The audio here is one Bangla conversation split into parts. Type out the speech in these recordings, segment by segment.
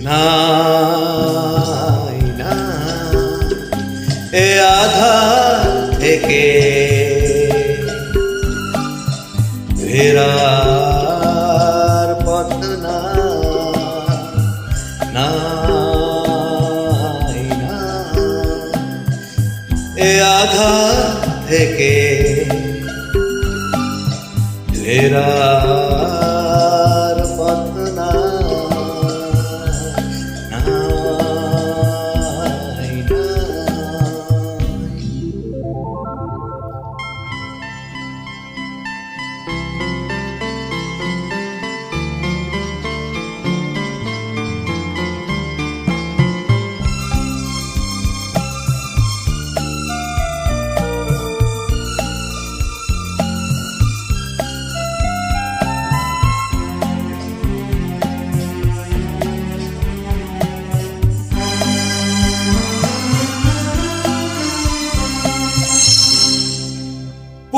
নাই না এ আধার থেকে ফেরার পথ না নাই। না এ আধার থেকে ফেরার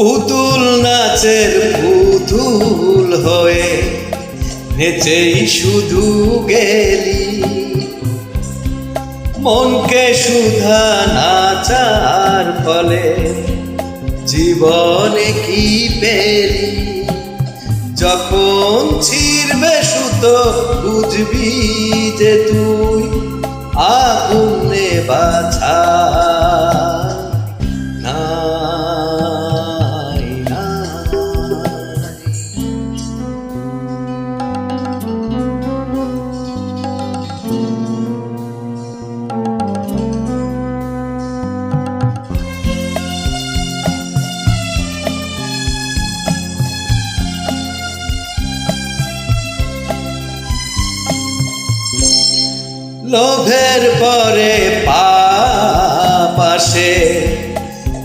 পুতুল নাচের পুতুল হয়ে নেচেই শুধু গেলি। মনকে সুধা নাচার ফলে জীবনে কি পেলি? যখন ছিড়বে সুতো, বুঝবি যে তুই আগুনে বাছা লোভের পরে আসে,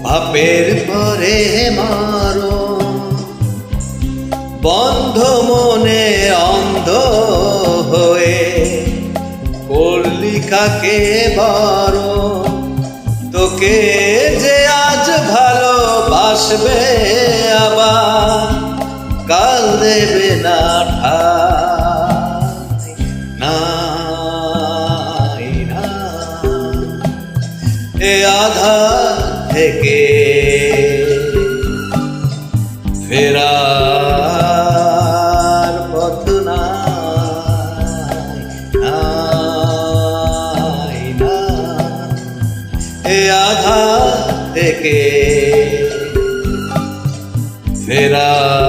পাপের পরে মারো বন্ধ মনে অন্ধ হয়ে কাকে বড় তোকে যে আজ ভালোবাসবে আবার, কাল দেবে না আধার থেকে ফেরার পথ নাই এ আধার থেকে ফেরার